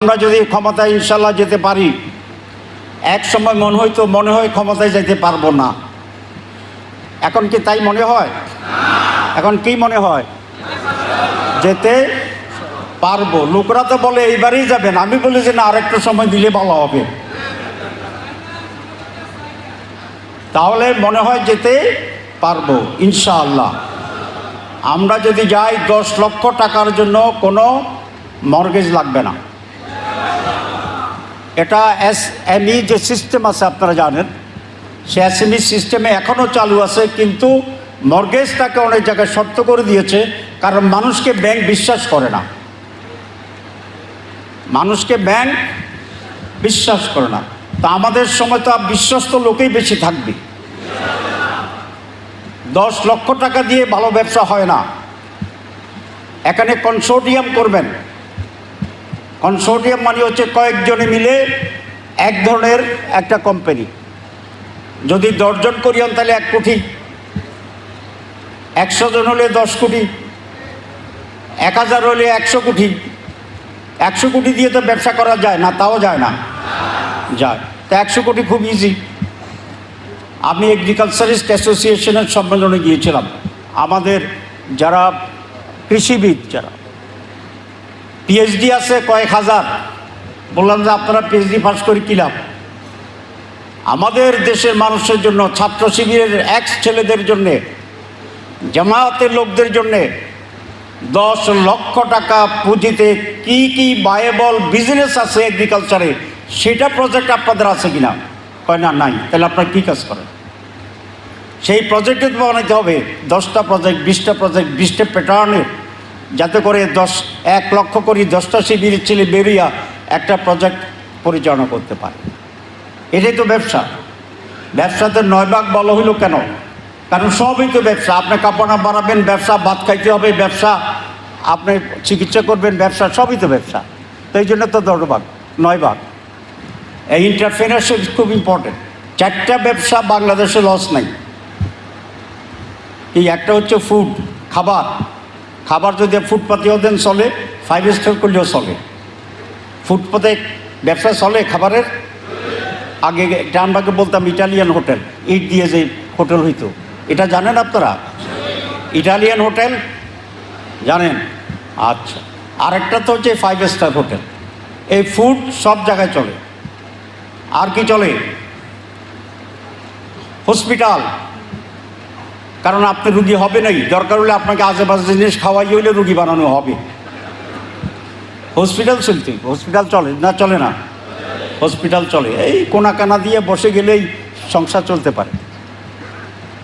আমরা যদি ক্ষমতায় ইনশাল্লাহ যেতে পারি, এক সময় মনে হয়তো মনে হয় ক্ষমতায় যেতে পারব না। এখন কি তাই মনে হয়? এখন কি মনে হয়? যেতে পারব। লোকরা তো বলে, এইবারই যাবেন। আমি বলি যে, না, আরেকটা সময় দিলে ভালো হবে। তাহলে মনে হয় যেতে পারব, ইনশাআল্লাহ। আমরা যদি যাই, দশ লক্ষ টাকার জন্য কোনো মর্গেজ লাগবে না। এটা এস এমই যে সিস্টেম আছে আপনারা জানেন, সে এসএমই সিস্টেমে এখনও চালু আছে, কিন্তু মর্গেজটাকে অনেক জায়গায় শর্ত করে দিয়েছে, কারণ মানুষকে ব্যাংক বিশ্বাস করে না। মানুষকে ব্যাংক বিশ্বাস করে না। তা আমাদের সময় তো বিশ্বস্ত লোকেই বেশি থাকবে। দশ লক্ষ টাকা দিয়ে ভালো ব্যবসা হয় না। এখানে কনসোর্টিয়াম করবেন। কনসোর্টিয়াম মানে হচ্ছে কয়েকজনে মিলে এক ধরনের একটা কোম্পানি। যদি দশজন করিয়ান, তাহলে এক কোটি। একশো জন হলে দশ কোটি। এক হাজার হলে একশো কোটি। একশো কোটি দিয়ে তো ব্যবসা করা যায় না, তাও যায় না। যায়। তো একশো কোটি খুব ইজি আমি এগ্রিকালচারিস্ট অ্যাসোসিয়েশনের সম্মেলনে গিয়েছিলাম। আমাদের যারা কৃষিবিদ, যারা পিএইচডি আছে কয়েক হাজার। বললাম যে, আপনারা পিএইচডি পাস করে, কী লাভ? আমাদের দেশের মানুষের জন্য, ছাত্র শিবিরের এক্স ছেলেদের জন্যে, জামায়াতের লোকদের জন্যে, দশ লক্ষ টাকা পুঁজিতে কি কি বায়েবল বিজনেস আছে এগ্রিকালচারে সেটা প্রজেক্ট আপনাদের আছে কিনা? কয়, না, নাই। তাহলে আপনারা কী কাজ করেন? সেই প্রজেক্টে বানাইতে হবে। দশটা প্রজেক্ট বিশটা প্রজেক্ট বিশটা প্যাটার্নের যাতে করে দশ, এক লক্ষ কোটি দশটা শিবিরের ছেলে বেরিয়া একটা প্রজেক্ট পরিচালনা করতে পারে। এটাই তো ব্যবসা। ব্যবসাতে নয় ভাগ বলা হইল কেন? কারণ সবই তো ব্যবসা। আপনি কাপড়া বাড়াবেন, ব্যবসা, ভাত খাইতে হবে, ব্যবসা, আপনি চিকিৎসা করবেন, ব্যবসা, সবই তো ব্যবসা। তো এই জন্য তো দশ ভাগ নয় ভাগ এই ইন্টারপ্রেনারশিপ খুব ইম্পর্টেন্ট চারটা ব্যবসা বাংলাদেশে লস নাই। এই একটা হচ্ছে ফুড খাবার। খাবার যদি ফুটপাতেও দেন চলে ফাইভ স্টার করলেও চলে। ফুটপাতে ব্যবসা চলে খাবারের? আগে ডানবাগে বলতাম ইটালিয়ান হোটেল, ইট দিয়ে যে হোটেল হইতো। এটা জানেন আপনারা? Italian hotel? জানেন? আচ্ছা। আরেকটা তো হচ্ছে ফাইভ স্টার হোটেল। এই ফুড সব জায়গায় চলে। আর কি চলে? হসপিটাল। কারণ আপনি রুগী হবে নাই। দরকার হলে আপনাকে আশেপাশে জিনিস খাওয়াই হইলে রুগী বানানো হবে। হসপিটাল চলতে, হসপিটাল চলে না চলে না? হসপিটাল চলে। এই কোনা কানা দিয়ে বসে গেলেই সংসার চলতে পারে।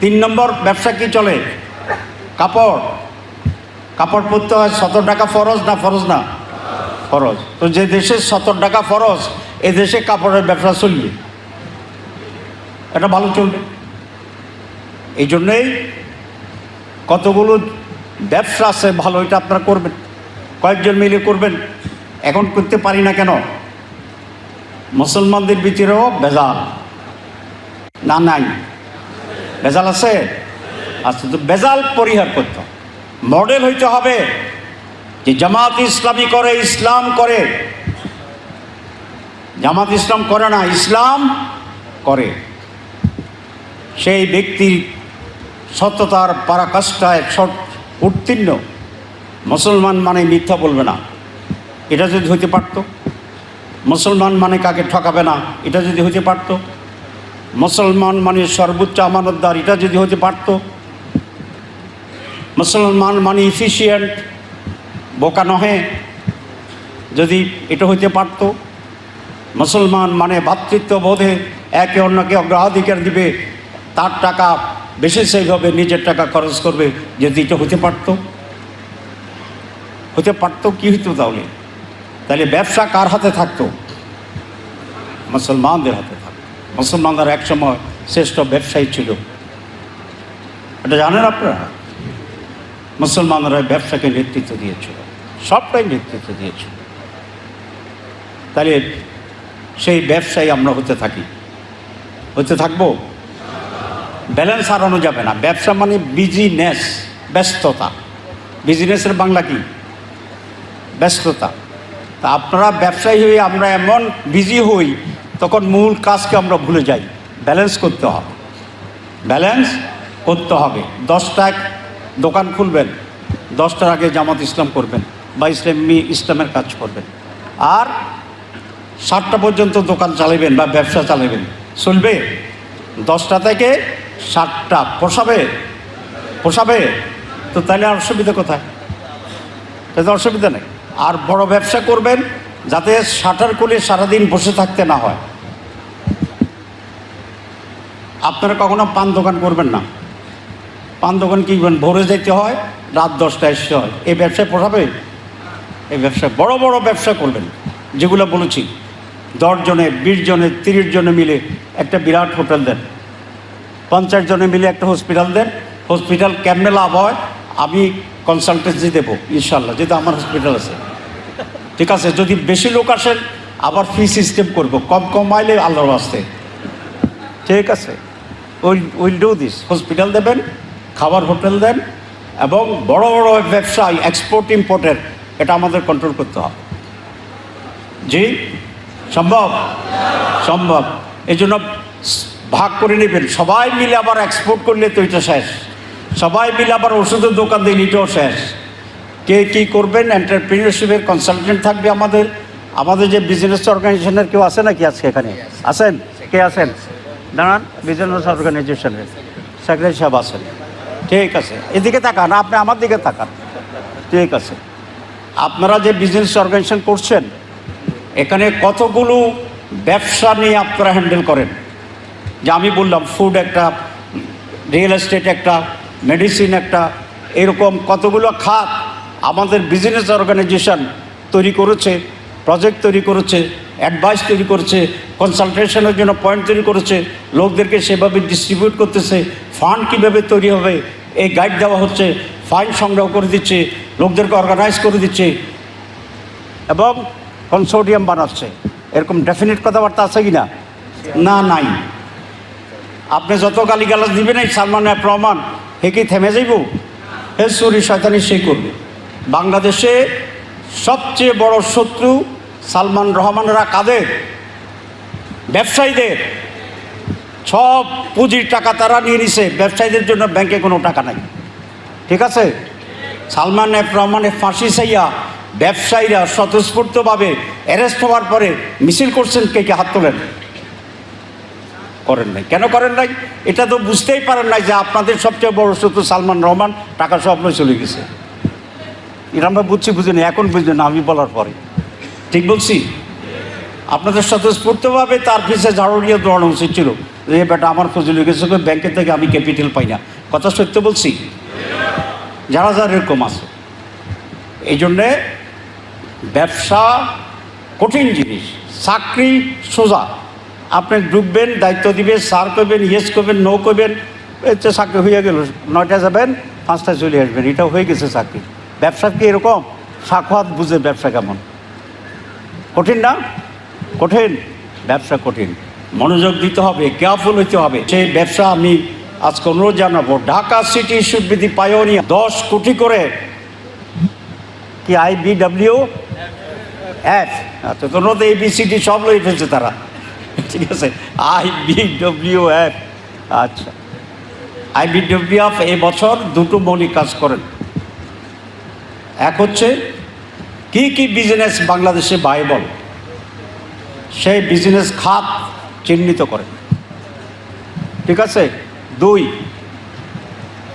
তিন নম্বর, ব্যবসা কি চলে? কাপড়। কাপড় পরতে হয় সতেরো টাকা ফরজ না ফরজ না? ফরজ। তো যে দেশে সতেরো টাকা ফরজ, এ দেশে কাপড়ের ব্যবসা চলবে। এটা ভালো চলবে। এই জন্যেই কতগুলো ব্যবসা আছে, ভালো এটা আপনারা করবেন। কয়েকজন মিলে করবেন। এখন করতে পারি না কেন? মুসলমানদের ভিতরেও বেজাল না, নাই। বেজাল আছে? আচ্ছা তো বেজাল পরিহার করতে মডেল হইতে হবে যে জামাত ইসলামী করে, ইসলাম করে। জামাত ইসলাম করে না, ইসলাম করে। সেই ব্যক্তির সত্যতার পারাকাষ্ঠায় সট উত্তীর্ণ। মুসলমান মানে মিথ্যা বলবে না। এটা যদি হইতে পারতো, মুসলমান মানে কাকে ঠকাবে না, এটা যদি হতে পারতো। মুসলমান মানে সর্বোচ্চ আমানতদার, এটা যদি হতে পারতো। মুসলমান মানে ইফিসিয়েন্ট বোকা নহে। যদি এটা হইতে পারতো, মুসলমান মানে ভ্রাতৃত্ববোধে একে অন্যকে অগ্রাধিকার দিবে, তার টাকা বেশি সেভ হবে নিজের টাকা খরচ করবে যদি এটা হতে পারতো। হতে পারতো কি হইতো তাহলে? তাহলে ব্যবসা কার হাতে থাকতো? মুসলমানদের হাতে থাকতো। মুসলমানরা একসময় শ্রেষ্ঠ ব্যবসায়ী ছিল। এটা জানেন আপনারা? মুসলমানরা ব্যবসাকে নেতৃত্ব দিয়েছিল। সবটাই নেতৃত্ব দিয়েছিল। তাহলে সেই ব্যবসায়ী আমরা হতে থাকি। হতে থাকব? ব্যালেন্স হারানো যাবে না। ব্যবসা মানে বিজিনেস ব্যস্ততা। বিজনেসের বাংলা কি? ব্যস্ততা। তা আপনারা ব্যবসায়ী হয়ে আমরা এমন বিজি হই, তখন মূল কাজকে আমরা ভুলে যাই। ব্যালেন্স করতে হবে। ব্যালেন্স করতে হবে। দশটায় দোকান খুলবেন দশটার আগে জামাত ইসলাম করবেন বা ইসলামী ইসলামের কাজ করবেন। আর সাতটা পর্যন্ত দোকান চালাবেন বা ব্যবসা চালাবেন। চলবে? দশটা থেকে সাতটা। পোষাবে পোষাবে তো তাহলে আর অসুবিধা কোথায়? তাতে অসুবিধা নেই। আর বড় ব্যবসা করবেন যাতে শাটার খুলে সারাদিন বসে থাকতে না হয়। আপনারা কখনো পান দোকান করবেন না। পান দোকান কি করবেন ভোরে যেতে হয়, রাত দশটায় এসে হয়। এই ব্যবসায় পোষাবে এই ব্যবসায় বড় বড় ব্যবসা করবেন। যেগুলো বলেছি, দশ জনে, বিশ জনে, তিরিশ জনে মিলে একটা বিরাট হোটেল দেন। পঞ্চাশ জনে মিলে একটা হসপিটাল দেন। হসপিটাল কেমনে লাভ হয়, আমি কনসালটেন্সি দেবো ইনশাল্লাহ যেহেতু আমার হসপিটাল আছে। ঠিক আছে, যদি বেশি লোক আসেন, আবার ফি সিস্টেম করব, কম কম আইলে আল্লাহর আসতে ঠিক আছে will will do this hospital দেবেন, খাবার হোটেল দেন, এবং বড় বড় ব্যবসায় এক্সপোর্ট ইম্পোর্টের এটা আমাদের কন্ট্রোল করতে হবে। জি, সম্ভব? সম্ভব। এই জন্য ভাগ করে নেবেন। সবাই মিলে আবার এক্সপোর্ট করলে তো এটা শেষ। সবাই মিলে আবার ওষুধের দোকান দিন এটাও শেষ। কে কী করবেন? এন্টারপ্রিনিয়রশিপের কনসালটেন্ট থাকবে আমাদের। আমাদের যে বিজনেস অর্গানাইজেশনের কেউ আছে নাকি আজকে এখানে? আছেন? কে আছেন? দাঁড়ান বিজনেস অর্গানাইজেশনের সেক্রেটারি সাহেব আছেন। ঠিক আছে। এদিকে তাকান, আপনি আমার দিকে তাকান। ঠিক আছে। আপনারা যে বিজনেস অর্গানাইজেশন করছেন, এখানে কতগুলো ব্যবসা নিয়ে আপনারা হ্যান্ডেল করেন? যে আমি বললাম ফুড একটা রিয়েল এস্টেট একটা মেডিসিন একটা, এরকম কতগুলো খাত আমাদের বিজনেস অর্গানাইজেশন তৈরি করেছে প্রজেক্ট তৈরি করেছে অ্যাডভাইস তৈরি করেছে কনসালটেশনের জন্য পয়েন্ট তৈরি করেছে, লোকদেরকে সেভাবে ডিস্ট্রিবিউট করতেছে ফান্ড কীভাবে তৈরি হবে, এই গাইড দেওয়া হচ্ছে ফাইন সংগ্রহ করে দিচ্ছে, লোকদেরকে অর্গানাইজ করে দিচ্ছে এবং কনসোডিয়াম বানাচ্ছে। এরকম ডেফিনেট কথাবার্তা আছে কি না না, নাই। আপনি যত গালিগালাজ দিবেন, এই সালমান রহমান হে কি থেমে যাইব? হে চুরি, শয়তানি, সে করবে বাংলাদেশে সবচেয়ে বড় শত্রু সালমান রহমানরা কাদের? ব্যবসায়ীদের। সব পুঁজির টাকা তারা নিয়ে নিছে, ব্যবসায়ীদের জন্য ব্যাংকে কোনো টাকা নাই। ঠিক আছে? সালমান এফ রহমানের ফাঁসি সাইয়া ব্যবসায়ীরা স্বতঃস্ফূর্তভাবে অ্যারেস্ট হওয়ার পরে মিছিল করছেন, কে কে হাত তোলেন? করেন নাই। কেন করেন নাই? এটা তো বুঝতেই পারেন নাই যে আপনাদের সবচেয়ে বড় শত্রু সালমান রহমান, টাকা সব চলে গেছে। এটা আমরা বুঝছি বুঝিনি এখন বুঝলেন আমি বলার পরে। ঠিক বলছি? আপনাদের স্বতঃস্ফূর্তভাবে তার পিছিয়ে ঝাড়ু দিয়ে দৌড়ানো উচিত ছিল যে বেটা, আমার ফজলি গেছে ব্যাংকের থেকে আমি ক্যাপিটাল পাই না। কথা সত্য বলছি? যারা যারা এরকম আছে। এই জন্যে ব্যবসা কঠিন জিনিস, চাকরি সোজা। আপনি ডুববেন দায়িত্ব দিবেন সার করবেন ইয়েস করবেন নো করবেন এতে চাকরি হয়ে গেল। নয়টা যাবেন, পাঁচটায় চলে আসবেন। এটা হয়ে গেছে চাকরি। ব্যবসা কি এরকম? সাক্ষাৎ বুঝে ব্যবসা কেমন? কঠিন না? কঠিন। ব্যবসা কঠিন। মনোযোগ দিতে হবে কেয়ারফুল হইতে হবে। সেই ব্যবসা আমি আজকে অনুরোধ জানাব। ঢাকা সিটি সুবিধি পায়োনিয়া দশ কোটি করে। কি আই বি ডাব্লিউ এফ আচ্ছা তো এবিসিডি সব লই ফেলছে তারা। ঠিক আছে। আই বি ডব্লিউ এফ আচ্ছা। আই বি ডব্লিউ এফ এই বছর দুটো মৌলিক কাজ করেন। এক হচ্ছে, কি কি বিজনেস বাংলাদেশে বাইবল সেই বিজনেস খাত চিহ্নিত করেন। ঠিক আছে? দুই,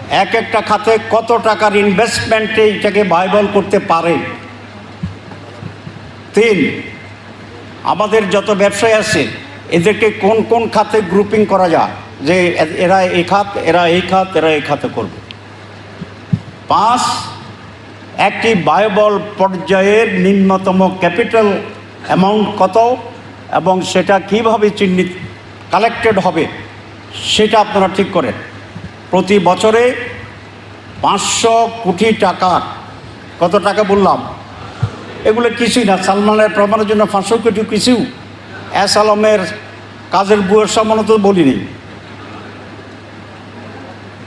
এক একটা খাতে কত টাকার ইনভেস্টমেন্টে এটাকে বাইবল করতে পারে? তিন, আমাদের যত ব্যবসায়ী আছে এদেরকে কোন কোন খাতে গ্রুপিং করা যায়? যে এরা এই খাত, এরা এই খাত, এরা এই খাতে করবে। পাঁচ, একটি বায়বল পর্যায়ের নিম্নতম ক্যাপিটাল অ্যামাউন্ট কত এবং সেটা কীভাবে চিহ্নিত, কালেক্টেড হবে, সেটা আপনারা ঠিক করেন। প্রতি বছরে পাঁচশো কোটি টাকা কত টাকা বললাম? এগুলো কিছুই না, সালমানের প্রমাণের জন্য পাঁচশো কোটি কিছু এস আলমের কাজের বুয়ের সম্মানে তো বলিনি।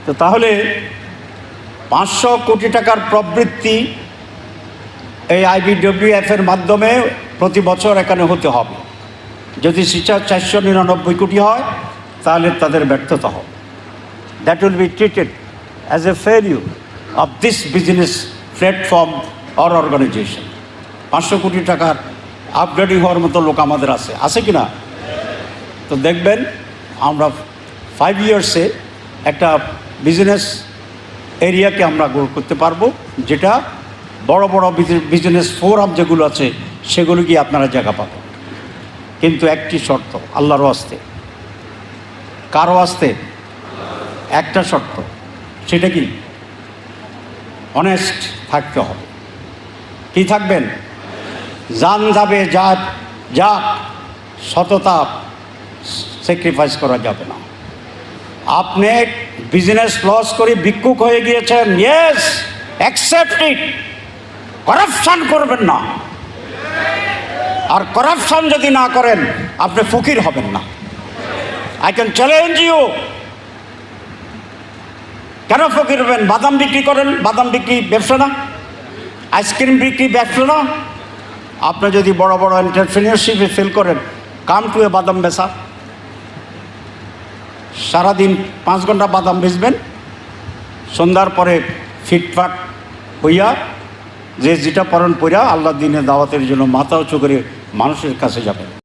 তো তাহলে পাঁচশো কোটি টাকার প্রবৃত্তি এই আইবিডব্লিউএফ এর মাধ্যমে প্রতি বছর এখানে হতে হবে। যদি সেটা চারশো নিরানব্বই কোটি হয়, তাহলে তাদের ব্যর্থতা হবে। That will be treated as a failure of this business platform or organization পাঁচশো কোটি টাকার আপগ্রেডিং হওয়ার মতো লোক আমাদের আছে। আছে কি না তো দেখবেন, আমরা ফাইভ ইয়ার্সে একটা বিজনেস এরিয়াকে আমরা গ্রো করতে পারব, যেটা বড় বড় বিজনেস ফোরাম যেগুলো আছে, সেগুলো গিয়ে আপনারা জায়গা পাবেন। কিন্তু একটি শর্ত, আল্লাহর আসতে কারও আসতে একটা শর্ত, সেটা কি? অনেস্ট থাকতে হবে। কি থাকবেন? জান যাবে, যা যা, সততা স্যাক্রিফাইস করা যাবে না। আপনি বিজনেস লস করে ভিক্ষুক হয়ে গিয়েছেন ইয়েস অ্যাকসেপ্ট ইট করাপশন করবেন না। আর করাপশন যদি না করেন, আপনি ফকির হবেন না। আই ক্যান চ্যালেঞ্জ ইউ কেন ফকির হবেন? বাদাম বিক্রি করেন? বাদাম বিক্রি ব্যবসা না? আইসক্রিম বিক্রি ব্যবসা না? আপনি যদি বড় বড় এন্টারপ্রিনিয়রশিপে ফেল করেন, কাম টু এ বাদাম বেচা। সারাদিন পাঁচ ঘণ্টা বাদাম বেচবেন, সন্ধ্যার পরে ফিটফাট হইয়া, যে যেটা পরণ পইরা আল্লাহ দিনে দাওয়াতের জন্য মাথা উঁচু করে মানুষের কাছে যাবেন।